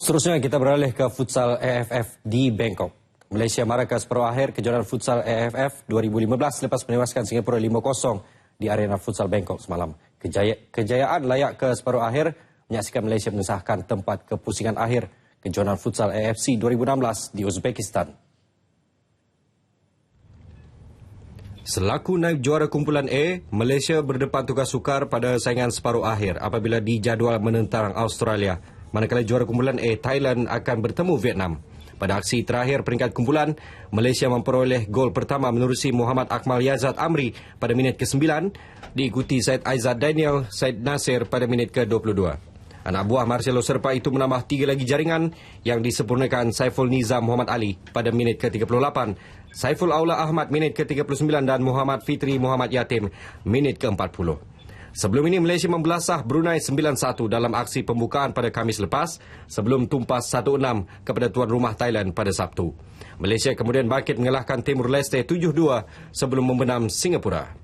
Seterusnya kita beralih ke futsal AFF di Bangkok. Malaysia separuh akhir kejuaraan futsal AFF 2015 lepas menewaskan Singapura 5-0 di arena futsal Bangkok semalam. Kejaya, kejayaan layak ke separuh akhir menyaksikan Malaysia mengesahkan tempat kepusingan akhir kejuaraan futsal AFC 2016 di Uzbekistan. Selaku naib juara kumpulan A, Malaysia berdepan tugas sukar pada saingan separuh akhir apabila dijadual menentang Australia. Manakala juara kumpulan A, Thailand akan bertemu Vietnam. Pada aksi terakhir peringkat kumpulan, Malaysia memperoleh gol pertama menerusi Muhammad Akmal Yazad Amri pada minit ke-9, diikuti Said Aizad Daniel Said Nasir pada minit ke-22. Anak buah Marcelo Serpa itu menambah tiga lagi jaringan yang disempurnakan Saiful Nizam Muhammad Ali pada minit ke-38, Saiful Aula Ahmad minit ke-39 dan Muhammad Fitri Muhammad Yatim minit ke-40. Sebelum ini Malaysia membelasah Brunei 9-1 dalam aksi pembukaan pada Kamis lepas sebelum tumpas 1-6 kepada tuan rumah Thailand pada Sabtu. Malaysia kemudian bangkit mengalahkan Timur Leste 7-2 sebelum membenam Singapura.